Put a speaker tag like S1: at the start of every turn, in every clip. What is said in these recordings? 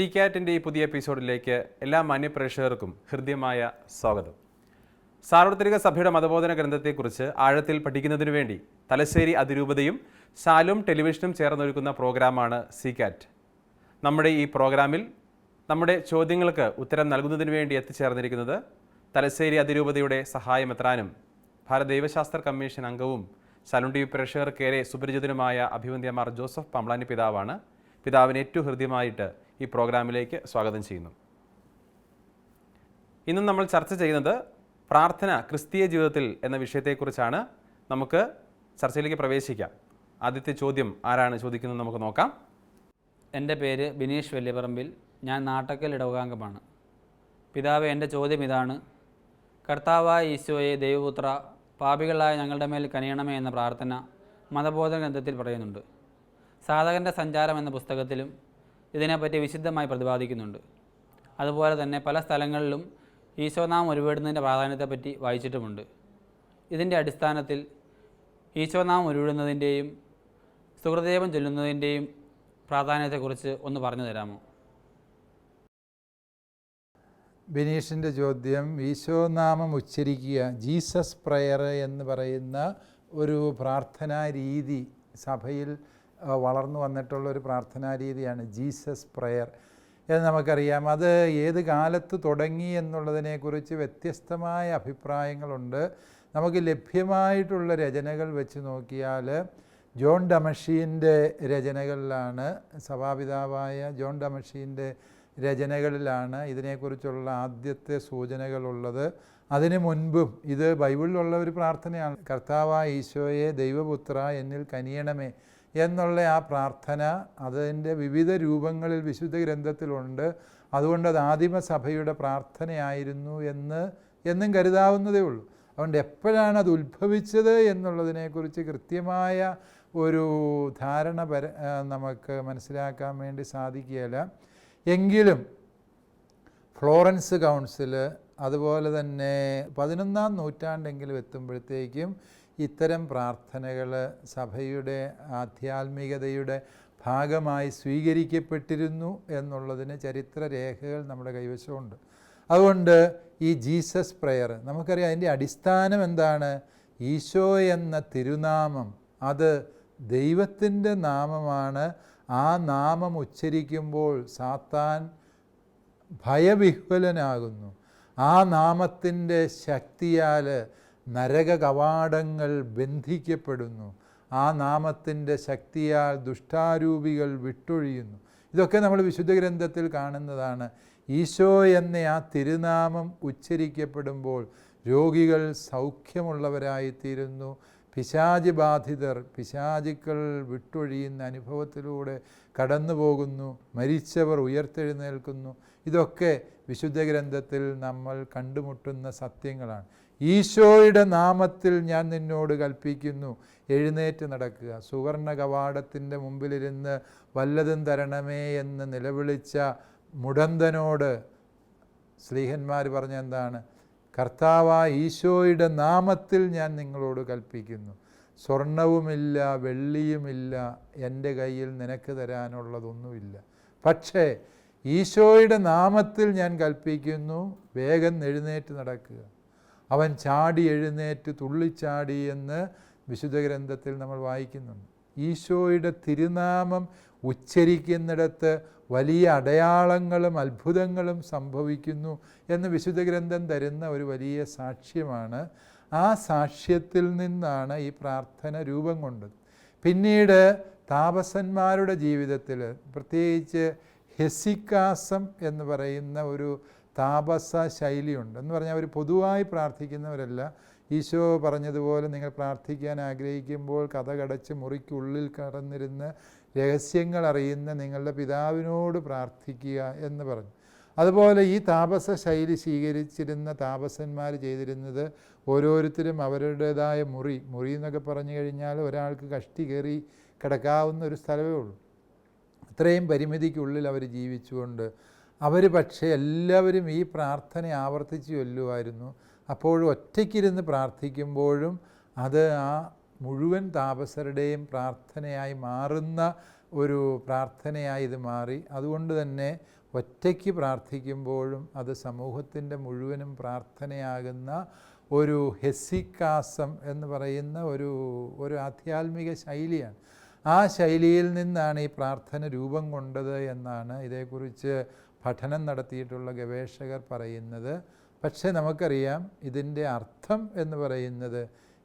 S1: C കാറ്റിന്റെ ഈ പുതിയ എപ്പിസോഡിലേക്ക് എല്ലാ മാന്യപ്രേക്ഷകർക്കും ഹൃദ്യമായ സ്വാഗതം. സാർവത്രിക സഭയുടെ മതബോധന ഗ്രന്ഥത്തെക്കുറിച്ച് ആഴത്തിൽ പഠിക്കുന്നതിനു വേണ്ടി തലശ്ശേരി അതിരൂപതയും ശാലും ടെലിവിഷനും ചേർന്നൊരുക്കുന്ന പ്രോഗ്രാമാണ് സി കാറ്റ് നമ്മുടെ ഈ പ്രോഗ്രാമിൽ നമ്മുടെ ചോദ്യങ്ങൾക്ക് ഉത്തരം നൽകുന്നതിന് വേണ്ടി എത്തിച്ചേർന്നിരിക്കുന്നത് തലശ്ശേരി അതിരൂപതയുടെ സഹായമെത്രാനും ഭാരത ദൈവശാസ്ത്ര കമ്മീഷൻ അംഗവും ശാലും ടി വി പ്രേക്ഷകർക്കേറെ സുപരിചിതനുമായ അഭിവന്ദ്യമാർ ജോസഫ് പമ്പളാനി പിതാവാണ്. പിതാവിന് ഏറ്റവും ഹൃദ്യമായിട്ട് ഈ പ്രോഗ്രാമിലേക്ക് സ്വാഗതം ചെയ്യുന്നു. ഇന്ന് നമ്മൾ ചർച്ച ചെയ്യുന്നത് പ്രാർത്ഥന ക്രിസ്തീയ ജീവിതത്തിൽ എന്ന വിഷയത്തെക്കുറിച്ചാണ്. നമുക്ക് ചർച്ചയിലേക്ക് പ്രവേശിക്കാം. ആദ്യത്തെ ചോദ്യം ആരാണ് ചോദിക്കുന്നത് നമുക്ക് നോക്കാം.
S2: എന്റെ പേര് ബിനീഷ് വെല്ലിപറമ്പിൽ ഞാൻ നാട്ടക്കൽ ഇടവകാംഗമാണ്. പിതാവ് എന്റെ ചോദ്യം ഇതാണ്. കർത്താവായ ഈശോയെ ദൈവപുത്ര പാപികളായ ഞങ്ങളുടെ മേൽ കനിയണമേ എന്ന പ്രാർത്ഥന മതബോധന ഗ്രന്ഥത്തിൽ പറയുന്നുണ്ട്. സാധകന്റെ സഞ്ചാരം എന്ന പുസ്തകത്തിലും ഇതിനെപ്പറ്റി വിശുദ്ധമായി പ്രതിപാദിക്കുന്നുണ്ട്. അതുപോലെ തന്നെ പല സ്ഥലങ്ങളിലും ഈശോനാമം ഉരുവിടുന്നതിന്റെ പ്രാധാന്യത്തെപ്പറ്റി വായിച്ചിട്ടുമുണ്ട്. ഇതിന്റെ അടിസ്ഥാനത്തിൽ ഈശോനാമം ഉരുവിടുന്നതിന്റെയും സുഹൃദേവം ചൊല്ലുന്നതിന്റെയും പ്രാധാന്യത്തെക്കുറിച്ച് ഒന്ന് പറഞ്ഞു തരാമോ?
S3: ബിനീഷിന്റെ ചോദ്യം ഈശോനാമം ഉച്ചരിക്കുക ജീസസ് പ്രയർ എന്ന് പറയുന്ന ഒരു പ്രാർത്ഥനാ രീതി സഭയിൽ വളർന്നു വന്നിട്ടുള്ള ഒരു പ്രാർത്ഥനാ രീതിയാണ് ജീസസ് പ്രയർ. എന്ന് നമുക്കറിയാം. അത് ഏത് കാലത്ത് തുടങ്ങി എന്നുള്ളതിനെക്കുറിച്ച് വ്യത്യസ്തമായ അഭിപ്രായങ്ങളുണ്ട്. നമുക്ക് ലഭ്യമായിട്ടുള്ള രചനകൾ വെച്ച് നോക്കിയാൽ ജോൺ ഡമഷീന്റെ രചനകളിലാണ് സഭാപിതാവായ ജോൺ ഡമഷീന്റെ രചനകളിലാണ് ഇതിനെക്കുറിച്ചുള്ള ആദ്യത്തെ സൂചനകളുള്ളത്. അതിനു മുൻപും ഇത് ബൈബിളിലുള്ള ഒരു പ്രാർത്ഥനയാണ്. കർത്താവായ ഈശോയെ ദൈവപുത്ര എന്നിൽ കനിയണമേ. എന്നുള്ള ആ പ്രാർത്ഥന അതിന്റെ വിവിധ രൂപങ്ങളിൽ വിശുദ്ധ ഗ്രന്ഥത്തിലുണ്ട്. അതുകൊണ്ട് അത് ആദിമസഭയുടെ പ്രാർത്ഥനയായിരുന്നു എന്ന് എന്നും കരുതാവുന്നതേ ഉള്ളൂ. അതുകൊണ്ട് എപ്പോഴാണ് അത് ഉത്ഭവിച്ചത് എന്നുള്ളതിനെക്കുറിച്ച് കൃത്യമായ ഒരു ധാരണ പര നമുക്ക് മനസ്സിലാക്കാൻ വേണ്ടി സാധിക്കുകയില്ല. എങ്കിലും ഫ്ലോറൻസ് കൗൺസിൽ അതുപോലെ തന്നെ പതിനൊന്നാം നൂറ്റാണ്ടെങ്കിലും എത്തുമ്പോഴത്തേക്കും ഇത്തരം പ്രാർത്ഥനകൾ സഭയുടെ ആധ്യാത്മികതയുടെ ഭാഗമായി സ്വീകരിക്കപ്പെട്ടിരുന്നു എന്നുള്ളതിന് ചരിത്ര രേഖകൾ നമ്മുടെ കൈവശമുണ്ട്. അതുകൊണ്ട് ഈ ജീസസ് പ്രെയർ നമുക്കറിയാം അതിന്റെ അടിസ്ഥാനം എന്താണ്? ഈശോ എന്ന തിരുനാമം അത് ദൈവത്തിന്റെ നാമമാണ്. ആ നാമം ഉച്ചരിക്കുമ്പോൾ സാത്താൻ ഭയവിഹ്വലനാകുന്നു. ആ നാമത്തിന്റെ ശക്തിയാൽ നരക കവാടങ്ങൾ ബന്ധിക്കപ്പെടുന്നു. ആ നാമത്തിന്റെ ശക്തിയാൽ ദുഷ്ടാരൂപികൾ വിട്ടൊഴിയുന്നു. ഇതൊക്കെ നമ്മൾ വിശുദ്ധ ഗ്രന്ഥത്തിൽ കാണുന്നതാണ്. ഈശോ എന്ന ആ തിരുനാമം ഉച്ചരിക്കപ്പെടുമ്പോൾ രോഗികൾ സൗഖ്യമുള്ളവരായിത്തീരുന്നു. പിശാചി ബാധിതർ പിശാചുക്കൾ വിട്ടൊഴിയുന്ന അനുഭവത്തിലൂടെ കടന്നു പോകുന്നു. മരിച്ചവർ ഉയർത്തെഴുന്നേൽക്കുന്നു. ഇതൊക്കെ വിശുദ്ധ ഗ്രന്ഥത്തിൽ നമ്മൾ കണ്ടുമുട്ടുന്ന സത്യങ്ങളാണ്. ഈശോയുടെ നാമത്തിൽ ഞാൻ നിന്നോട് കൽപ്പിക്കുന്നു. എഴുന്നേറ്റ് നടക്കുക. സുവർണ കവാടത്തിന്റെ മുമ്പിലിരുന്ന് വല്ലതും തരണമേ എന്ന് നിലവിളിച്ച മുടന്തനോട് സ്ലീഹന്മാർ പറഞ്ഞ എന്താണ്? കർത്താവ ഈശോയുടെ നാമത്തിൽ ഞാൻ നിങ്ങളോട് കൽപ്പിക്കുന്നു. സ്വർണവുമില്ല വെള്ളിയുമില്ല എന്റെ കയ്യിൽ നിനക്ക് തരാനുള്ളതൊന്നുമില്ല. പക്ഷേ ഈശോയുടെ നാമത്തിൽ ഞാൻ കൽപ്പിക്കുന്നു. വേഗം എഴുന്നേറ്റ് നടക്കുക. അവൻ ചാടി എഴുന്നേറ്റ് തുള്ളിച്ചാടി എന്ന് വിശുദ്ധ ഗ്രന്ഥത്തിൽ നമ്മൾ വായിക്കുന്നുണ്ട്. ഈശോയുടെ തിരുനാമം ഉച്ചരിക്കുന്നിടത്ത് വലിയ അടയാളങ്ങളും അത്ഭുതങ്ങളും സംഭവിക്കുന്നു എന്ന് വിശുദ്ധ ഗ്രന്ഥം തരുന്ന ഒരു വലിയ സാക്ഷ്യമാണ്. ആ സാക്ഷ്യത്തിൽ നിന്നാണ് ഈ പ്രാർത്ഥന രൂപം കൊണ്ടത്. പിന്നീട് താപസന്മാരുടെ ജീവിതത്തിൽ പ്രത്യേകിച്ച് ഹെസിക്കാസം എന്ന് പറയുന്ന ഒരു താപസ ശൈലിയുണ്ട് എന്ന് പറഞ്ഞാൽ അവർ പൊതുവായി പ്രാർത്ഥിക്കുന്നവരല്ല. ഈശോ പറഞ്ഞതുപോലെ നിങ്ങൾ പ്രാർത്ഥിക്കാൻ ആഗ്രഹിക്കുമ്പോൾ കഥ കടച്ച് മുറിക്കുള്ളിൽ കടന്നിരുന്ന് രഹസ്യങ്ങൾ അറിയുന്ന നിങ്ങളുടെ പിതാവിനോട് പ്രാർത്ഥിക്കുക എന്ന് പറഞ്ഞു. അതുപോലെ ഈ താപസ ശൈലി സ്വീകരിച്ചിരുന്ന താപസന്മാർ ചെയ്തിരുന്നത് ഓരോരുത്തരും അവരുടേതായ മുറി. മുറി എന്നൊക്കെ പറഞ്ഞു കഴിഞ്ഞാൽ ഒരാൾക്ക് കഷ്ടി കയറി കിടക്കാവുന്ന ഒരു സ്ഥലമേ ഉള്ളൂ. അത്രയും പരിമിതിക്കുള്ളിൽ അവർ ജീവിച്ചുകൊണ്ട് അവർ പക്ഷേ എല്ലാവരും ഈ പ്രാർത്ഥന ആവർത്തിച്ച് ചൊല്ലുമായിരുന്നു അപ്പോഴും ഒറ്റയ്ക്കിരുന്ന് പ്രാർത്ഥിക്കുമ്പോഴും അത് ആ മുഴുവൻ താപസരുടെയും പ്രാർത്ഥനയായി മാറുന്ന ഒരു പ്രാർത്ഥനയായി ഇത് മാറി. അതുകൊണ്ട് തന്നെ ഒറ്റയ്ക്ക് പ്രാർത്ഥിക്കുമ്പോഴും അത് സമൂഹത്തിന്റെ മുഴുവനും പ്രാർത്ഥനയാകുന്ന ഒരു ഹെസിക്കാസം എന്ന് പറയുന്ന ഒരു ഒരു ആധ്യാത്മിക ശൈലിയാണ്. ആ ശൈലിയിൽ നിന്നാണ് ഈ പ്രാർത്ഥന രൂപം കൊണ്ടത് എന്നാണ് ഇതേക്കുറിച്ച് പഠനം നടത്തിയിട്ടുള്ള ഗവേഷകർ പറയുന്നത് പക്ഷേ നമുക്കറിയാം ഇതിന്റെ അർത്ഥം എന്ന് പറയുന്നത്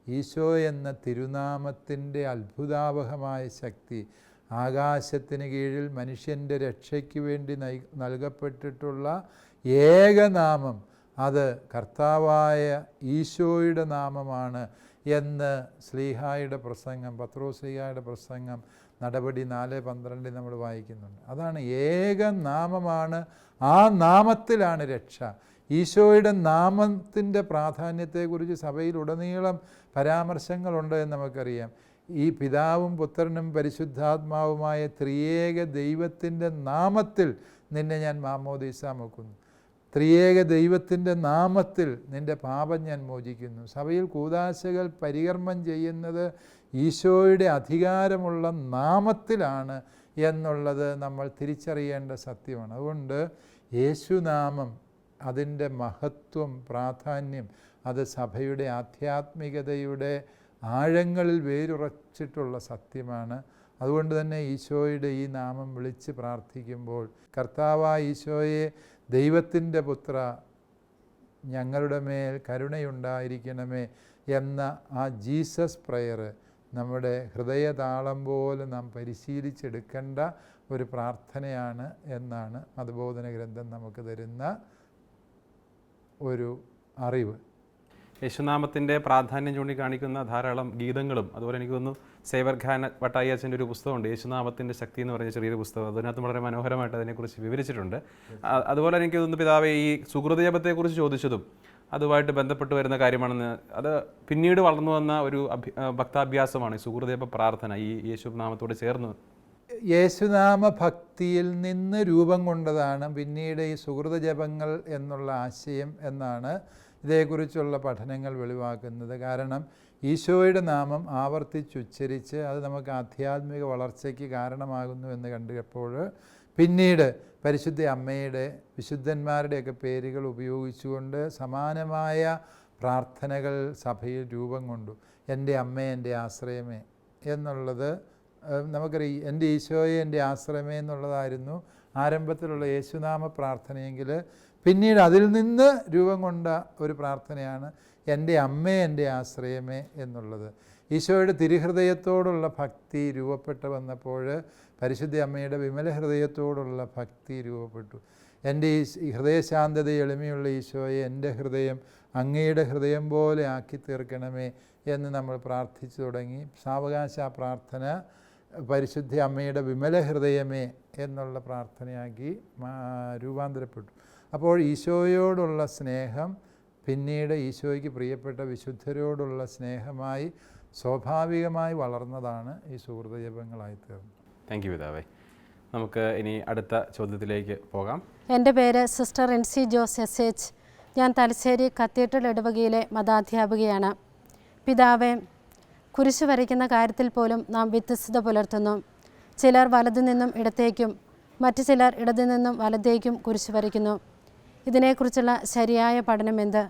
S3: ഈശോ എന്ന തിരുനാമത്തിന്റെ അത്ഭുതാവഹമായ ശക്തി ആകാശത്തിന് കീഴിൽ മനുഷ്യന്റെ രക്ഷയ്ക്ക് വേണ്ടി നൽ നൽകപ്പെട്ടിട്ടുള്ള ഏകനാമം അത് കർത്താവായ ഈശോയുടെ നാമമാണ് എന്ന് സ്ലീഹായുടെ പ്രസംഗം പത്രോ സ്ലീഹായുടെ പ്രസംഗം നടപടി നാല് പന്ത്രണ്ടിൽ നമ്മൾ വായിക്കുന്നുണ്ട്. അതാണ് ഏക നാമമാണ് ആ നാമത്തിലാണ് രക്ഷ. ഈശോയുടെ നാമത്തിന്റെ പ്രാധാന്യത്തെക്കുറിച്ച് സഭയിൽ ഉടനീളം പരാമർശങ്ങളുണ്ട് എന്ന് നമുക്കറിയാം. ഈ പിതാവും പുത്രനും പരിശുദ്ധാത്മാവുമായ ത്രിയേക ദൈവത്തിന്റെ നാമത്തിൽ നിന്നെ ഞാൻ മാമോദീസ നോക്കുന്നു ത്രിയേക ദൈവത്തിന്റെ നാമത്തിൽ നിന്റെ പാപം ഞാൻ മോചിക്കുന്നു. സഭയിൽ കൂതാശകൾ പരികർമ്മം ചെയ്യുന്നത് ഈശോയുടെ അധികാരമുള്ള നാമത്തിലാണ് എന്നുള്ളത് നമ്മൾ തിരിച്ചറിയേണ്ട സത്യമാണ്. അതുകൊണ്ട് യേശുനാമം അതിന്റെ മഹത്വം പ്രാധാന്യം അത് സഭയുടെ ആധ്യാത്മികതയുടെ ആഴങ്ങളിൽ വേരുറച്ചിട്ടുള്ള സത്യമാണ്. അതുകൊണ്ട് തന്നെ ഈശോയുടെ ഈ നാമം വിളിച്ച് പ്രാർത്ഥിക്കുമ്പോൾ കർത്താവ ഈശോയെ ദൈവത്തിന്റെ പുത്ര ഞങ്ങളുടെ മേൽ കരുണയുണ്ടായിരിക്കണമേ എന്ന ആ ജീസസ് പ്രയർ നമ്മുടെ ഹൃദയതാളം പോലെ നാം പരിശീലിച്ചെടുക്കേണ്ട ഒരു പ്രാർത്ഥനയാണ് എന്നാണ് മതബോധന ഗ്രന്ഥം നമുക്ക് തരുന്ന ഒരു അറിവ്.
S1: യേശുനാമത്തിന്റെ പ്രാധാന്യം ചൂണ്ടിക്കാണിക്കുന്ന ധാരാളം ഗീതങ്ങളും അതുപോലെ എനിക്ക് തോന്നുന്നു സേവർ ഖാൻ വട്ടായി ഒരു പുസ്തകമുണ്ട് യേശുനാമത്തിന്റെ ശക്തി എന്ന് പറഞ്ഞ ചെറിയൊരു പുസ്തകം. അതിനകത്ത് വളരെ മനോഹരമായിട്ട് അതിനെക്കുറിച്ച് വിവരിച്ചിട്ടുണ്ട്. അതുപോലെ എനിക്ക് തോന്നുന്നു പിതാവെ ഈ സുഹൃതജപത്തെക്കുറിച്ച് ചോദിച്ചതും അതുമായിട്ട് ബന്ധപ്പെട്ട് വരുന്ന കാര്യമാണെന്ന് അത് പിന്നീട് വളർന്നു വന്ന ഒരു അഭി ഭക്താഭ്യാസമാണ്. സുഹൃതജപ പ്രാർത്ഥന ഈ യേശുനാമത്തോട് ചേർന്ന്.
S3: യേശുനാമ ഭക്തിയിൽ നിന്ന് രൂപം കൊണ്ടതാണ് പിന്നീട് ഈ സുഹൃത ജപങ്ങൾ എന്നുള്ള ആശയം എന്നാണ് ഇതേക്കുറിച്ചുള്ള പഠനങ്ങൾ വെളിവാക്കുന്നത്. കാരണം ഈശോയുടെ നാമം ആവർത്തിച്ചുച്ചരിച്ച് അത് നമുക്ക് ആധ്യാത്മിക വളർച്ചയ്ക്ക് കാരണമാകുന്നു എന്ന് കണ്ടപ്പോൾ പിന്നീട് പരിശുദ്ധ അമ്മയുടെ വിശുദ്ധന്മാരുടെയൊക്കെ പേരുകൾ ഉപയോഗിച്ചുകൊണ്ട് സമാനമായ പ്രാർത്ഥനകൾ സഭയിൽ രൂപം കൊണ്ടു. എന്റെ അമ്മ എന്റെ ആശ്രയമേ എന്നുള്ളത് നമുക്കറിയാം എന്റെ ഈശോയെ എന്റെ ആശ്രയമേ എന്നുള്ളതായിരുന്നു ആരംഭത്തിലുള്ള യേശുനാമ പ്രാർത്ഥനയെങ്കിൽ പിന്നീട് അതിൽ നിന്ന് രൂപം കൊണ്ട ഒരു പ്രാർത്ഥനയാണ് എന്റെ അമ്മേ എന്റെ ആശ്രയമേ എന്നുള്ളത്. ഈശോയുടെ തിരുഹൃദയത്തോടുള്ള ഭക്തി രൂപപ്പെട്ട് വന്നപ്പോൾ പരിശുദ്ധ അമ്മയുടെ വിമല ഹൃദയത്തോടുള്ള ഭക്തി രൂപപ്പെട്ടു. എന്റെ ഈ ഹൃദയശാന്തത എളിമയുള്ള ഈശോയെ എന്റെ ഹൃദയം അങ്ങയുടെ ഹൃദയം പോലെ ആക്കി തീർക്കണമേ എന്ന് നമ്മൾ പ്രാർത്ഥിച്ചു തുടങ്ങി. സാവകാശ പ്രാർത്ഥന പരിശുദ്ധ അമ്മയുടെ വിമല ഹൃദയമേ എന്നുള്ള പ്രാർത്ഥനയാക്കി രൂപാന്തരപ്പെട്ടു. അപ്പോൾ ഈശോയോടുള്ള സ്നേഹം പിന്നീട് ഈശോയ്ക്ക് പ്രിയപ്പെട്ട വിശുദ്ധരോടുള്ള സ്നേഹമായി സ്വാഭാവികമായി വളർന്നതാണ് ഈ സുഹൃതജപങ്ങളായി തീർന്നത്
S1: താങ്ക് യു പിതാവേ. നമുക്ക് ഇനി അടുത്ത ചോദ്യത്തിലേക്ക് പോകാം.
S4: എന്റെ പേര് sister N C Jose S H. ഞാൻ തലശ്ശേരി കത്തീഡ്രൽ ഇടവകയിലെ മതാധ്യാപികയാണ്. പിതാവെ കുരിശ് വരയ്ക്കുന്ന കാര്യത്തിൽ പോലും നാം വ്യത്യസ്തത പുലർത്തുന്നു. ചിലർ വലതു നിന്നും ഇടത്തേക്കും മറ്റു ചിലർ ഇടതു നിന്നും വലത്തേക്കും കുരിശ് വരയ്ക്കുന്നു. ഇതിനെക്കുറിച്ചുള്ള ശരിയായ പഠനം എന്ത്?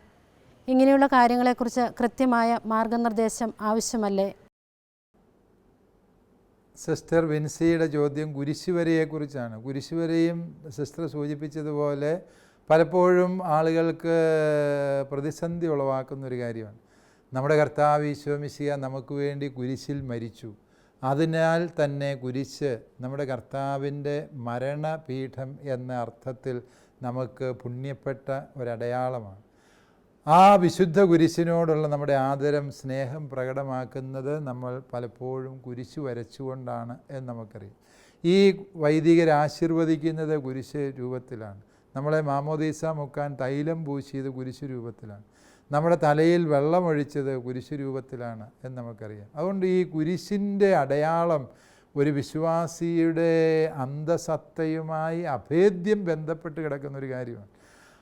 S4: ഇങ്ങനെയുള്ള കാര്യങ്ങളെക്കുറിച്ച് കൃത്യമായ മാർഗനിർദ്ദേശം ആവശ്യമല്ലേ?
S3: സിസ്റ്റർ വിൻസിയുടെ ചോദ്യം കുരിശുവരയെക്കുറിച്ചാണ് കുരിശുവരയും സിസ്റ്റർ സൂചിപ്പിച്ചതുപോലെ പലപ്പോഴും ആളുകൾക്ക് പ്രതിസന്ധി ഉളവാക്കുന്ന ഒരു കാര്യമാണ്. നമ്മുടെ കർത്താവ് ഈശോമിശിയ നമുക്ക് വേണ്ടി കുരിശിൽ മരിച്ചു. അതിനാൽ തന്നെ കുരിശ് നമ്മുടെ കർത്താവിന്റെ മരണപീഠം എന്ന അർത്ഥത്തിൽ നമുക്ക് പുണ്യപ്പെട്ട ഒരടയാളമാണ്. ആ വിശുദ്ധ കുരിശിനോടുള്ള നമ്മുടെ ആദരം സ്നേഹം പ്രകടമാക്കുന്നത് നമ്മൾ പലപ്പോഴും കുരിശ് വരച്ചുകൊണ്ടാണ് എന്ന് നമുക്കറിയാം. ഈ വൈദികർ ആശീർവദിക്കുന്നത് കുരിശ് രൂപത്തിലാണ്. നമ്മളെ മാമോദീസ മുക്കാൻ തൈലം പൂശിയത് കുരിശ് രൂപത്തിലാണ്. നമ്മുടെ തലയിൽ വെള്ളമൊഴിച്ചത് കുരിശ് രൂപത്തിലാണ് എന്ന് നമുക്കറിയാം. അതുകൊണ്ട് ഈ കുരിശിന്റെ അടയാളം ഒരു വിശ്വാസിയുടെ അന്തസത്തയുമായി അഭേദ്യം ബന്ധപ്പെട്ട് കിടക്കുന്ന ഒരു കാര്യമാണ്.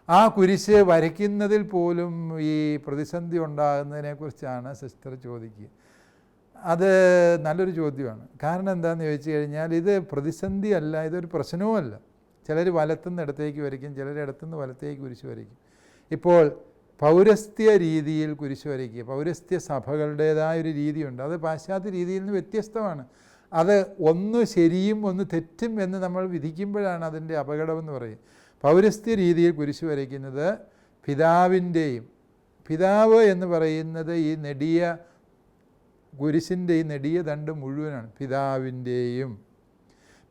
S3: ആ കുരിശ് വരയ്ക്കുന്നതിൽ പോലും ഈ പ്രതിസന്ധി ഉണ്ടാകുന്നതിനെക്കുറിച്ചാണ് സിസ്റ്റർ ചോദിക്കുക. അത് നല്ലൊരു ചോദ്യമാണ്. കാരണം എന്താണെന്ന് ചോദിച്ചു കഴിഞ്ഞാൽ ഇത് പ്രതിസന്ധി അല്ല ഇതൊരു പ്രശ്നവുമല്ല ചിലർ വലത്തുനിന്ന് ഇടത്തേക്ക് വരയ്ക്കും ചിലർ ഇടത്തുനിന്ന് വലത്തേക്ക് കുരിശ് വരയ്ക്കും. ഇപ്പോൾ പൗരസ്ത്യ രീതിയിൽ കുരിശ് വരയ്ക്കുക പൗരസ്ത്യ സഭകളുടേതായ ഒരു രീതിയുണ്ട്. അത് പാശ്ചാത്യ രീതിയിൽ നിന്ന് വ്യത്യസ്തമാണ്. അത് ഒന്ന് ശരിയും ഒന്ന് തെറ്റും എന്ന് നമ്മൾ വിധിക്കുമ്പോഴാണ് അതിന്റെ അപകടമെന്ന് പറയും. പൗരസ്ത്യ രീതിയിൽ കുരിശ് വരയ്ക്കുന്നത് പിതാവിന്റെയും പിതാവ് എന്ന് പറയുന്നത് ഈ നെടിയ കുരിശിന്റെ ഈ നെടിയ ദണ്ട് മുഴുവനാണ് പിതാവിന്റെയും.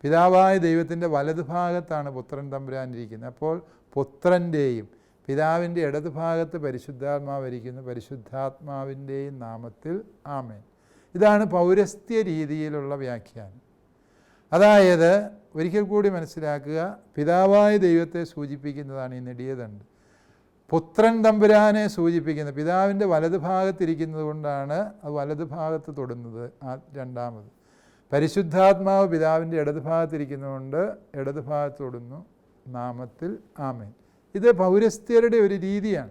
S3: പിതാവായ ദൈവത്തിന്റെ വലതുഭാഗത്താണ് പുത്രൻ തമ്പുരാനിരിക്കുന്നത്. അപ്പോൾ പുത്രന്റെയും പിതാവിന്റെ ഇടതുഭാഗത്ത് പരിശുദ്ധാത്മാവ് ഇരിക്കുന്നു പരിശുദ്ധാത്മാവിന്റെയും നാമത്തിൽ ആമേൻ. ഇതാണ് പൗരസ്ത്യ രീതിയിലുള്ള വ്യാഖ്യാനം. അതായത് ഒരിക്കൽ കൂടി മനസ്സിലാക്കുക പിതാവായ ദൈവത്തെ സൂചിപ്പിക്കുന്നതാണ് ഈ നെടിയതണ്ട് പുത്രൻ തമ്പുരാനെ സൂചിപ്പിക്കുന്ന പിതാവിന്റെ വലതുഭാഗത്തിരിക്കുന്നത് കൊണ്ടാണ് അത് വലത് ഭാഗത്ത് തൊടുന്നത് ആ രണ്ടാമത്. പരിശുദ്ധാത്മാവ് പിതാവിന്റെ ഇടത് ഭാഗത്തിരിക്കുന്നതുകൊണ്ട് ഇടത് ഭാഗത്ത് തൊടുന്നു നാമത്തിൽ ആമേൻ. ഇത് പൗരസ്ത്യരുടെ ഒരു രീതിയാണ്.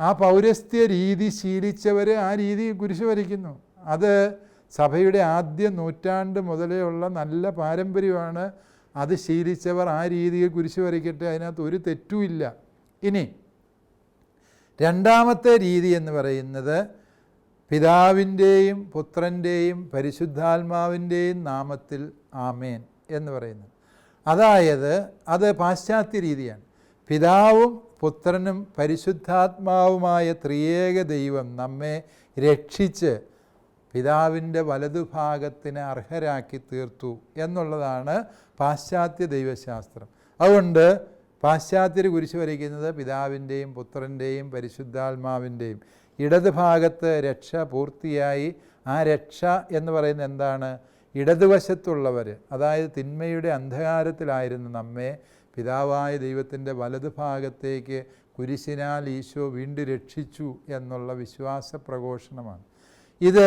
S3: ആ പൗരസ്ത്യ രീതി ശീലിച്ചവർ ആ രീതി കുരിശ് വരയ്ക്കുന്നു. അത് സഭയുടെ ആദ്യ നൂറ്റാണ്ട് മുതലേ ഉള്ള നല്ല പാരമ്പര്യമാണ് അത് ശീലിച്ചവർ ആ രീതിയിൽ കുരിശ് വരയ്ക്കട്ടെ അതിനകത്ത് ഒരു തെറ്റുമില്ല ഇനി രണ്ടാമത്തെ രീതി എന്ന് പറയുന്നത് പിതാവിന്റെയും പുത്രന്റെയും പരിശുദ്ധാത്മാവിന്റെയും നാമത്തിൽ ആമേൻ എന്ന് പറയുന്നത്. അതായത് അത് പാശ്ചാത്യ രീതിയാണ്. പിതാവും പുത്രനും പരിശുദ്ധാത്മാവുമായ ത്രിയേക ദൈവം നമ്മെ രക്ഷിച്ച് പിതാവിന്റെ വലതുഭാഗത്തിന് അർഹരാക്കി തീർത്തു എന്നുള്ളതാണ് പാശ്ചാത്യ ദൈവശാസ്ത്രം. അതുകൊണ്ട് പാശ്ചാത്യർ കുരിശ് വരയ്ക്കുന്നത് പിതാവിന്റെയും പുത്രന്റെയും പരിശുദ്ധാത്മാവിന്റെയും. ഇടതുഭാഗത്ത് രക്ഷ പൂർത്തിയായി. ആ രക്ഷ എന്ന് പറയുന്നത് എന്താണ്? ഇടതുവശത്തുള്ളവർ അതായത് തിന്മയുടെ അന്ധകാരത്തിലായിരുന്നു നമ്മെ. പിതാവായ ദൈവത്തിന്റെ വലതുഭാഗത്തേക്ക് കുരിശിനാൽ ഈശോ വീണ്ടും രക്ഷിച്ചു എന്നുള്ള വിശ്വാസ പ്രഘോഷണമാണ് ഇത്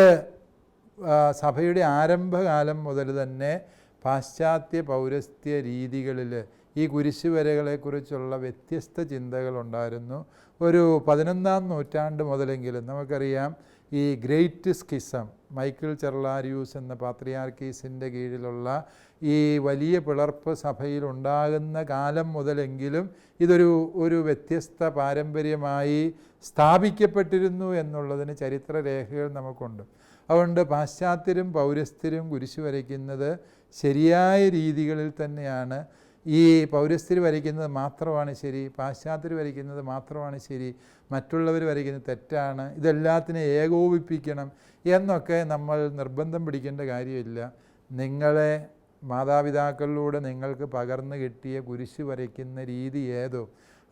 S3: സഭയുടെ ആരംഭകാലം മുതൽ തന്നെ പാശ്ചാത്യ പൗരസ്ത്യ രീതികളിൽ ഈ കുരിശുവരകളെക്കുറിച്ചുള്ള വ്യത്യസ്ത ചിന്തകളുണ്ടായിരുന്നു. ഒരു പതിനൊന്നാം നൂറ്റാണ്ട് മുതലെങ്കിലും നമുക്കറിയാം ഈ ഗ്രേറ്റ് സ്കിസം മൈക്കിൾ ചെർലാരിയൂസ് എന്ന പാത്രിയാർക്കീസിന്റെ കീഴിലുള്ള ഈ വലിയ പിളർപ്പ് സഭയിൽ ഉണ്ടാകുന്ന കാലം മുതലെങ്കിലും ഇതൊരു ഒരു വ്യത്യസ്ത പാരമ്പര്യമായി സ്ഥാപിക്കപ്പെട്ടിരുന്നു എന്നുള്ളതിന് ചരിത്രരേഖകൾ നമുക്കുണ്ട്. അതുകൊണ്ട് പാശ്ചാത്യരും പൗരസ്ഥരും കുരിശു വരയ്ക്കുന്നത് ശരിയായ രീതികളിൽ തന്നെയാണ് ഈ പൗരസ്ഥർ വരയ്ക്കുന്നത് മാത്രമാണ് ശരി പാശ്ചാത്യർ വരയ്ക്കുന്നത് മാത്രമാണ് ശരി മറ്റുള്ളവർ വരയ്ക്കുന്നത് തെറ്റാണ് ഇതെല്ലാത്തിനെ ഏകോപിപ്പിക്കണം എന്നൊക്കെ നമ്മൾ നിർബന്ധം പിടിക്കേണ്ട കാര്യമില്ല. നിങ്ങളെ മാതാപിതാക്കളിലൂടെ നിങ്ങൾക്ക് പകർന്നു കിട്ടിയ കുരിശ് വരയ്ക്കുന്ന രീതി ഏതോ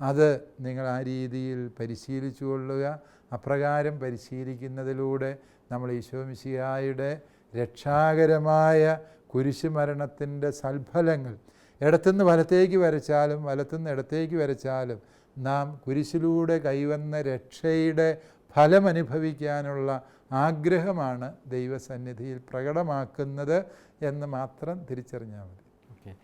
S3: അത് നിങ്ങൾ ആ രീതിയിൽ പരിശീലിച്ചു കൊള്ളുക. അപ്രകാരം പരിശീലിക്കുന്നതിലൂടെ നമ്മൾ ഈശോമിശിഹായുടെ രക്ഷാകരമായ കുരിശ് മരണത്തിന്റെ സൽഫലങ്ങൾ ഇടത്തുനിന്ന് വലത്തേക്ക് വരച്ചാലും വലത്തുനിന്ന് ഇടത്തേക്ക് വരച്ചാലും നാം കുരിശിലൂടെ കൈവന്ന രക്ഷയുടെ ഫലം അനുഭവിക്കാനുള്ള ആഗ്രഹമാണ് ദൈവസന്നിധിയിൽ പ്രകടമാക്കുന്നത് എന്ന് മാത്രം തിരിച്ചറിഞ്ഞാൽ മതി.
S1: ഓക്കെ.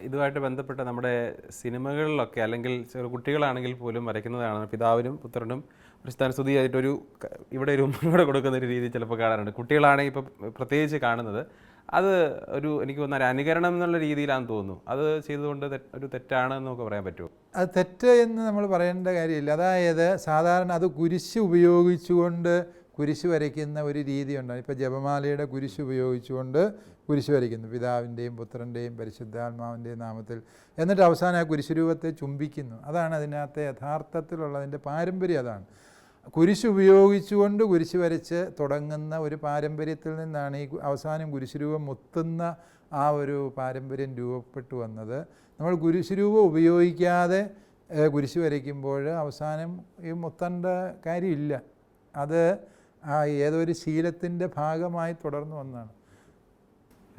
S1: ഇതുമായിട്ട് ബന്ധപ്പെട്ട നമ്മുടെ സിനിമകളിലൊക്കെ അല്ലെങ്കിൽ ചെറു കുട്ടികളാണെങ്കിൽ പോലും വരയ്ക്കുന്നതാണ് പിതാവിനും പുത്രനും പ്രസ്ഥാന സ്തുതിയായിട്ടൊരു ക- ഇവിടെ ഒരു ഉമ്മയോടെ കൂടെ കൊടുക്കുന്ന ഒരു രീതി ചിലപ്പോൾ കാണാറുണ്ട്. കുട്ടികളാണെങ്കിൽ ഇപ്പം പ്രത്യേകിച്ച് കാണുന്നത്. അത് ഒരു എനിക്ക് തോന്നുന്ന ഒരു അനുകരണം എന്നുള്ള രീതിയിലാണെന്ന് തോന്നുന്നു. അത് ചെയ്തുകൊണ്ട് ഒരു തെറ്റാണ് നമുക്ക് പറയാൻ പറ്റുമോ?
S3: അത് തെറ്റ് എന്ന് നമ്മൾ പറയേണ്ട കാര്യമില്ല. അതായത് സാധാരണ അത് കുരിശ് ഉപയോഗിച്ചുകൊണ്ട് കുരിശ് വരയ്ക്കുന്ന ഒരു രീതിയുണ്ട്. ഇപ്പോൾ ജപമാലയുടെ കുരിശ് ഉപയോഗിച്ചുകൊണ്ട് കുരിശ് വരയ്ക്കുന്നു. പിതാവിന്റെയും പുത്രന്റെയും പരിശുദ്ധാത്മാവിന്റെയും നാമത്തിൽ. എന്നിട്ട് അവസാനം ആ കുരിശ് രൂപത്തെ ചുംബിക്കുന്നു. അതാണ് അതിനകത്തെ യഥാർത്ഥത്തിലുള്ളതിന്റെ പാരമ്പര്യം. അതാണ്. കുരിശ് ഉപയോഗിച്ചുകൊണ്ട് കുരിശ് വരച്ച് തുടങ്ങുന്ന ഒരു പാരമ്പര്യത്തിൽ നിന്നാണ് ഈ അവസാനം കുരിശ് രൂപം മുത്തുന്ന ആ ഒരു പാരമ്പര്യം രൂപപ്പെട്ടു വന്നത്. നമ്മൾ കുരിശ് രൂപം ഉപയോഗിക്കാതെ കുരിശ് വരയ്ക്കുമ്പോൾ അവസാനം ഈ മുത്തേണ്ട കാര്യമില്ല. അത് ആ ഏതൊരു ശീലത്തിന്റെ ഭാഗമായി തുടർന്നു വന്നതാണ്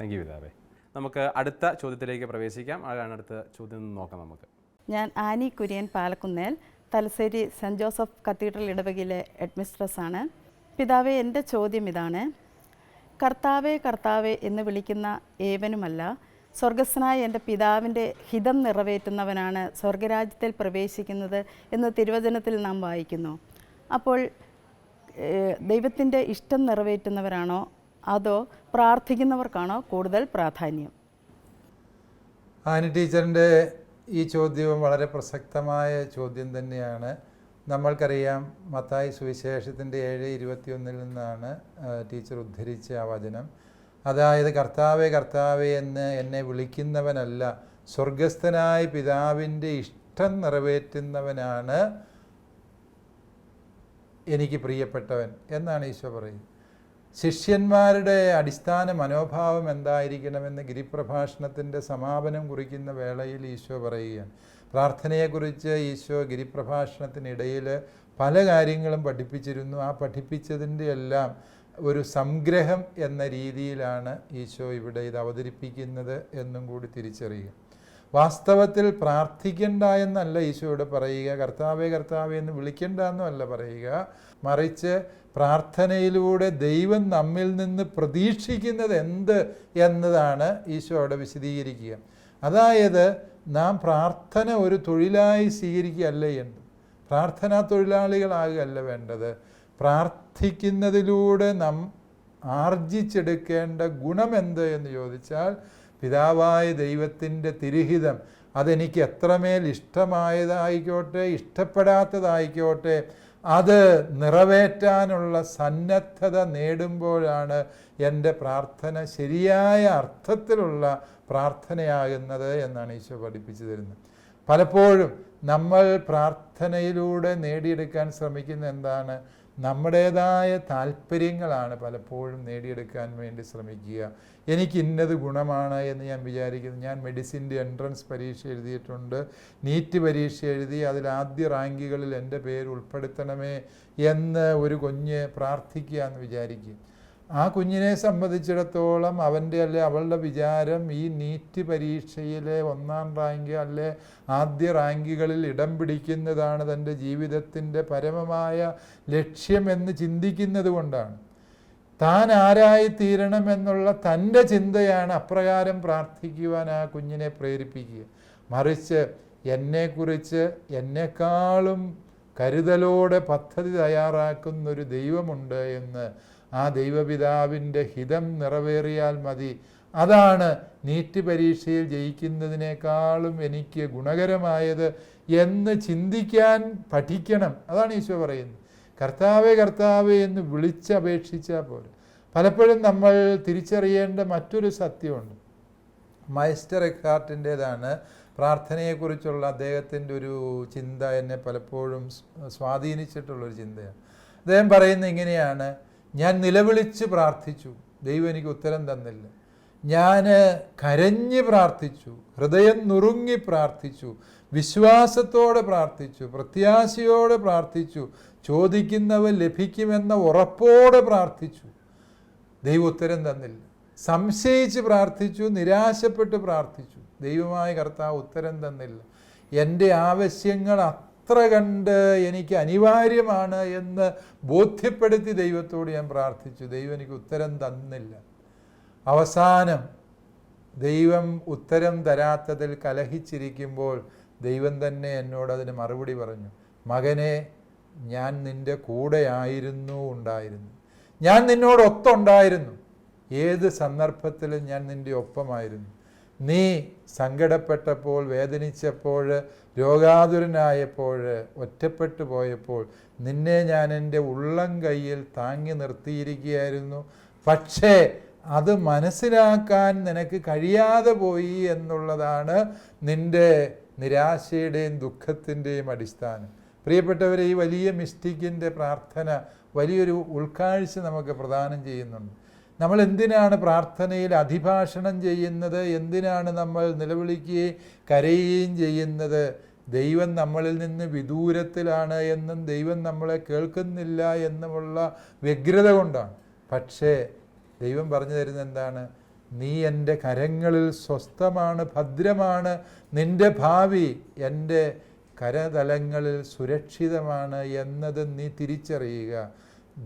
S1: താങ്ക് യു പിതാവേ. നമുക്ക് അടുത്ത ചോദ്യത്തിലേക്ക് പ്രവേശിക്കാം. അതാണ് അടുത്ത ചോദ്യം നോക്കാം നമുക്ക്.
S5: ഞാൻ Annie Kurian Palakkunnel. Thalassery saint Joseph cathedral ഇടവകയിലെ ആണ്. പിതാവെ എന്റെ ചോദ്യം ഇതാണ്. കർത്താവെ കർത്താവെ എന്ന് വിളിക്കുന്ന ഏവനുമല്ല സ്വർഗസ്നായ എന്റെ പിതാവിന്റെ ഹിതം നിറവേറ്റുന്നവനാണ് സ്വർഗരാജ്യത്തിൽ പ്രവേശിക്കുന്നത് എന്ന് തിരുവചനത്തിൽ നാം വായിക്കുന്നു. അപ്പോൾ ദൈവത്തിന്റെ ഇഷ്ടം നിറവേറ്റുന്നവരാണോ? അതോ പ്രാർത്ഥിക്കുന്നവർക്കാണോ കൂടുതൽ പ്രാധാന്യം?
S3: ആനി ടീച്ചറിന്റെ ഈ ചോദ്യവും വളരെ പ്രസക്തമായ ചോദ്യം തന്നെയാണ്. നമ്മൾക്കറിയാം മത്തായി സുവിശേഷത്തിന്റെ ഏഴ് ഇരുപത്തിയൊന്നിൽ നിന്നാണ് ടീച്ചർ ഉദ്ധരിച്ച ആ വചനം. അതായത് കർത്താവെ കർത്താവെ എന്ന് എന്നെ വിളിക്കുന്നവനല്ല സ്വർഗസ്ഥനായ പിതാവിന്റെ ഇഷ്ടം നിറവേറ്റുന്നവനാണ് എനിക്ക് പ്രിയപ്പെട്ടവൻ എന്നാണ് ഈശോ പറയുന്നത്. ശിഷ്യന്മാരുടെ അടിസ്ഥാന മനോഭാവം എന്തായിരിക്കണമെന്ന് ഗിരിപ്രഭാഷണത്തിന്റെ സമാപനം കുറിക്കുന്ന വേളയിൽ ഈശോ പറയുകയാണ്. പ്രാർത്ഥനയെക്കുറിച്ച് ഈശോ ഗിരിപ്രഭാഷണത്തിനിടയിൽ പല കാര്യങ്ങളും പഠിപ്പിച്ചിരുന്നു. ആ പഠിപ്പിച്ചതിന്റെ എല്ലാം ഒരു സംഗ്രഹം എന്ന രീതിയിലാണ് ഈശോ ഇവിടെ ഇത് അവതരിപ്പിക്കുന്നത് എന്നും കൂടി തിരിച്ചറിയുക. വാസ്തവത്തിൽ പ്രാർത്ഥിക്കണ്ട എന്നല്ല ഈശോയോട് പറയുക. കർത്താവേ കർത്താവേ എന്ന് വിളിക്കണ്ട എന്നല്ല പറയുക. മറിച്ച് പ്രാർത്ഥനയിലൂടെ ദൈവം നമ്മിൽ നിന്ന് പ്രതീക്ഷിക്കുന്നത് എന്ത് എന്നതാണ് ഈശോ അവിടെ വിശദീകരിക്കുക. അതായത് നാം പ്രാർത്ഥന ഒരു തൊഴിലായി സ്വീകരിക്കുകയല്ല ചെയ്യേണ്ടത് പ്രാർത്ഥനാ തൊഴിലാളികളാകുകയല്ല വേണ്ടത്. പ്രാർത്ഥിക്കുന്നതിലൂടെ നാം ആർജിച്ചെടുക്കേണ്ട ഗുണം എന്ത് എന്ന് ചോദിച്ചാൽ പിതാവായ ദൈവത്തിന്റെ തിരുഹിതം അതെനിക്ക് എത്രമേൽ ഇഷ്ടമായതായിക്കോട്ടെ ഇഷ്ടപ്പെടാത്തതായിക്കോട്ടെ അത് നിറവേറ്റാനുള്ള സന്നദ്ധത നേടുമ്പോഴാണ് എന്റെ പ്രാർത്ഥന ശരിയായ അർത്ഥത്തിലുള്ള പ്രാർത്ഥനയാകുന്നത് എന്നാണ് ഈശോ പഠിപ്പിച്ചു തരുന്നത്. പലപ്പോഴും നമ്മൾ പ്രാർത്ഥനയിലൂടെ നേടിയെടുക്കാൻ ശ്രമിക്കുന്ന എന്താണ്? നമ്മുടേതായ താല്പര്യങ്ങളാണ് പലപ്പോഴും നേടിയെടുക്കാൻ വേണ്ടി ശ്രമിക്കുക. എനിക്ക് ഇന്നത് ഗുണമാണ് എന്ന് ഞാൻ വിചാരിക്കുന്നു. ഞാൻ മെഡിസിന്റെ എൻട്രൻസ് പരീക്ഷ എഴുതിയിട്ടുണ്ട്. നീറ്റ് പരീക്ഷ എഴുതി അതിൽ ആദ്യ റാങ്കുകളിൽ എന്റെ പേര് ഉൾപ്പെടുത്തണമേ എന്ന് ഒരു കുഞ്ഞ് പ്രാർത്ഥിക്കുക എന്ന് വിചാരിക്കുക ആ കുഞ്ഞിനെ സംബന്ധിച്ചിടത്തോളം അവന്റെ അല്ലെ അവളുടെ വിചാരം ഈ നീറ്റ് പരീക്ഷയിലെ ഒന്നാം റാങ്ക് അല്ലെ ആദ്യ റാങ്കുകളിൽ ഇടം പിടിക്കുന്നതാണ് തന്റെ ജീവിതത്തിന്റെ പരമമായ ലക്ഷ്യമെന്ന് ചിന്തിക്കുന്നത് കൊണ്ടാണ്. താൻ ആരായി തീരണമെന്നുള്ള തന്റെ ചിന്തയാണ് അപ്രകാരം പ്രാർത്ഥിക്കുവാൻ ആ കുഞ്ഞിനെ പ്രേരിപ്പിക്കുക. മറിച്ച് എന്നെക്കുറിച്ച് എന്നെക്കാളും കരുതലോടെ പദ്ധതി തയ്യാറാക്കുന്നൊരു ദൈവമുണ്ട് എന്ന് ആ ദൈവപിതാവിന്റെ ഹിതം നിറവേറിയാൽ മതി. അതാണ് നീറ്റ് പരീക്ഷയിൽ ജയിക്കുന്നതിനേക്കാളും എനിക്ക് ഗുണകരമായത് എന്ന് ചിന്തിക്കാൻ പഠിക്കണം. അതാണ് ഈശോ പറയുന്നത്. കർത്താവേ കർത്താവേ എന്ന് വിളിച്ചപേക്ഷിച്ചാൽ പോലെ. പലപ്പോഴും നമ്മൾ തിരിച്ചറിയേണ്ട മറ്റൊരു സത്യമുണ്ട്. മൈസ്റ്റർ എക്കാർട്ടിന്റേതാണ് പ്രാർത്ഥനയെക്കുറിച്ചുള്ള അദ്ദേഹത്തിന്റെ ഒരു ചിന്ത എന്നെ പലപ്പോഴും സ്വാധീനിച്ചിട്ടുള്ളൊരു ചിന്തയാണ്. അദ്ദേഹം പറയുന്നത് ഇങ്ങനെയാണ് ഞാൻ നിലവിളിച്ച് പ്രാർത്ഥിച്ചു. ദൈവം എനിക്ക് ഉത്തരം തന്നില്ല. ഞാൻ കരഞ്ഞ് പ്രാർത്ഥിച്ചു. ഹൃദയം നുറുങ്ങി പ്രാർത്ഥിച്ചു. വിശ്വാസത്തോടെ പ്രാർത്ഥിച്ചു. പ്രത്യാശയോടെ പ്രാർത്ഥിച്ചു. ചോദിക്കുന്നവ ലഭിക്കുമെന്ന ഉറപ്പോടെ പ്രാർത്ഥിച്ചു. ദൈവം ഉത്തരം തന്നില്ല. സംശയിച്ച് പ്രാർത്ഥിച്ചു. നിരാശപ്പെട്ട് പ്രാർത്ഥിച്ചു. ദൈവമായ കർത്താവ് ഉത്തരം തന്നില്ല. എന്റെ ആവശ്യങ്ങൾ അത്ര കണ്ട് എനിക്ക് അനിവാര്യമാണ് എന്ന് ബോധ്യപ്പെടുത്തി ദൈവത്തോട് ഞാൻ പ്രാർത്ഥിച്ചു. ദൈവം എനിക്ക് ഉത്തരം തന്നില്ല. അവസാനം ദൈവം ഉത്തരം തരാത്തതിൽ കലഹിച്ചിരിക്കുമ്പോൾ ദൈവം തന്നെ എന്നോട് അതിന് മറുപടി പറഞ്ഞു. മകനെ ഞാൻ നിന്റെ കൂടെയായിരുന്നു ഉണ്ടായിരുന്നു. ഞാൻ നിന്നോടൊത്തുണ്ടായിരുന്നു. ഏത് സന്ദർഭത്തിലും ഞാൻ നിന്റെ ഒപ്പമായിരുന്നു. നീ സങ്കടപ്പെട്ടപ്പോൾ വേദനിച്ചപ്പോൾ രോഗാതുരനായപ്പോൾ ഒറ്റപ്പെട്ടു പോയപ്പോൾ നിന്നെ ഞാൻ എന്റെ ഉള്ളം കയ്യിൽ താങ്ങി നിർത്തിയിരിക്കുകയായിരുന്നു. പക്ഷേ അത് മനസ്സിലാക്കാൻ നിനക്ക് കഴിയാതെ പോയി എന്നുള്ളതാണ് നിന്റെ നിരാശയുടെയും ദുഃഖത്തിന്റെയും അടിസ്ഥാനം. പ്രിയപ്പെട്ടവരെ ഈ വലിയ മിസ്റ്റിക്കിന്റെ പ്രാർത്ഥന വലിയൊരു ഉൾക്കാഴ്ച നമുക്ക് പ്രദാനം ചെയ്യുന്നുണ്ട്. നമ്മൾ എന്തിനാണ് പ്രാർത്ഥനയിൽ അഭിഭാഷണം ചെയ്യുന്നത്? എന്തിനാണ് നമ്മൾ നിലവിളിക്കുകയും കരയുകയും ചെയ്യുന്നത്? ദൈവം നമ്മളിൽ നിന്ന് വിദൂരത്തിലാണ് എന്നും ദൈവം നമ്മളെ കേൾക്കുന്നില്ല എന്നുമുള്ള വ്യഗ്രത കൊണ്ടാണ്. പക്ഷേ ദൈവം പറഞ്ഞു തരുന്നത് എന്താണ്? നീ എന്റെ കരങ്ങളിൽ സ്വസ്ഥമാണ് ഭദ്രമാണ്. നിന്റെ ഭാവി എന്റെ കരതലങ്ങളിൽ സുരക്ഷിതമാണ് എന്നത് നീ തിരിച്ചറിയുക.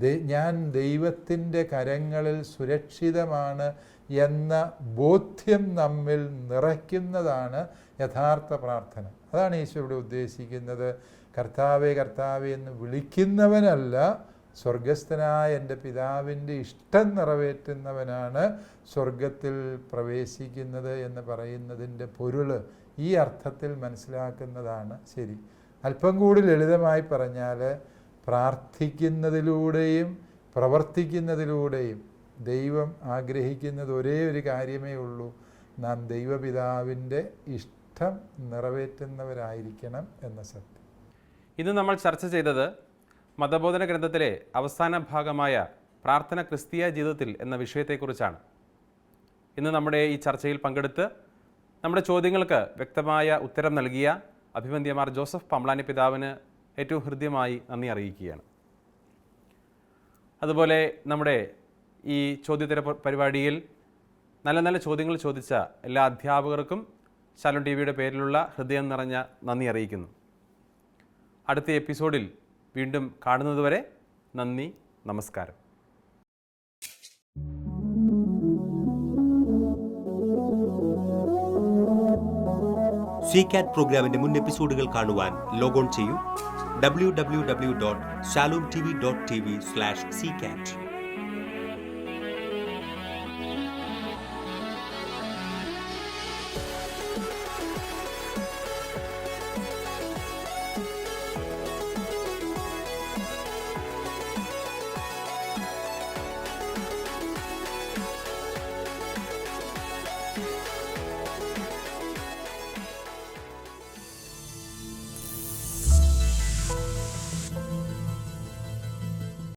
S3: ഞാൻ ദൈവത്തിന്റെ കരങ്ങളിൽ സുരക്ഷിതമാണ് എന്ന ബോധ്യം നമ്മിൽ നിറയ്ക്കുന്നതാണ് യഥാർത്ഥ പ്രാർത്ഥന. അതാണ് ഈശോയുടെ ഉദ്ദേശിക്കുന്നത്. കർത്താവെ കർത്താവെ എന്ന് വിളിക്കുന്നവനല്ല സ്വർഗസ്ഥനായ എന്റെ പിതാവിന്റെ ഇഷ്ടം നിറവേറ്റുന്നവനാണ് സ്വർഗത്തിൽ പ്രവേശിക്കുന്നത് എന്ന് പറയുന്നതിന്റെ പൊരുൾ ഈ അർത്ഥത്തിൽ മനസ്സിലാക്കുന്നതാണ് ശരി. അല്പം കൂടി ലളിതമായി പറഞ്ഞാൽ പ്രാർത്ഥിക്കുന്നതിലൂടെയും പ്രവർത്തിക്കുന്നതിലൂടെയും ദൈവം ആഗ്രഹിക്കുന്നത് ഒരേ ഒരു കാര്യമേ ഉള്ളൂ. നാം ദൈവപിതാവിന്റെ ഇഷ്ടം നിറവേറ്റുന്നവരായിരിക്കണം എന്ന സത്യം.
S1: ഇന്ന് നമ്മൾ ചർച്ച ചെയ്തത് മതബോധന ഗ്രന്ഥത്തിലെ അവസാന ഭാഗമായ പ്രാർത്ഥന ക്രിസ്തീയ ജീവിതത്തിൽ എന്ന വിഷയത്തെക്കുറിച്ചാണ്. ഇന്ന് നമ്മുടെ ഈ ചർച്ചയിൽ പങ്കെടുത്ത് നമ്മുടെ ചോദ്യങ്ങൾക്ക് വ്യക്തമായ ഉത്തരം നൽകിയ അഭിമന്യമാർ ജോസഫ് പമ്ലാനി പിതാവിന് ഏറ്റവും ഹൃദ്യമായി നന്ദി അറിയിക്കുകയാണ്. അതുപോലെ നമ്മുടെ ഈ ചോദ്യോത്തര പരിപാടിയിൽ നല്ല നല്ല ചോദ്യങ്ങൾ ചോദിച്ച എല്ലാ അധ്യാപകർക്കും ശാലോൺ ടി വിയുടെ പേരിലുള്ള ഹൃദയം നിറഞ്ഞ നന്ദി അറിയിക്കുന്നു. അടുത്ത എപ്പിസോഡിൽ വീണ്ടും കാണുന്നതുവരെ നന്ദി നമസ്കാരം.
S6: സി കാറ്റ് പ്രോഗ്രാമിന്റെ മുൻ എപ്പിസോഡുകൾ കാണുവാൻ ലോഗോൺ ചെയ്യൂ. www.shalomtv.tv slash ccat.